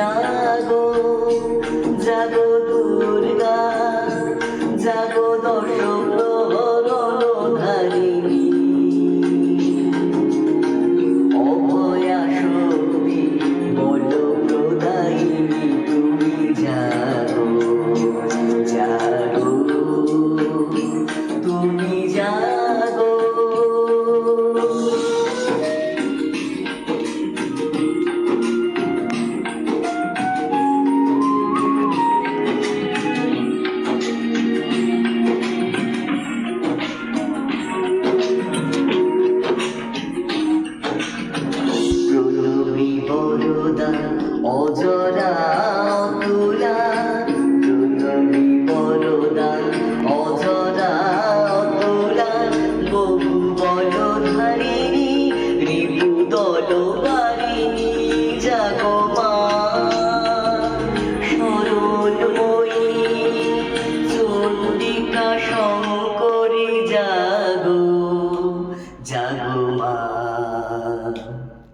জাগো জাগো দুর্গা জাগো দর্শক। চলো বাড়ি যাগো মা সরল ওই চন্ডিকা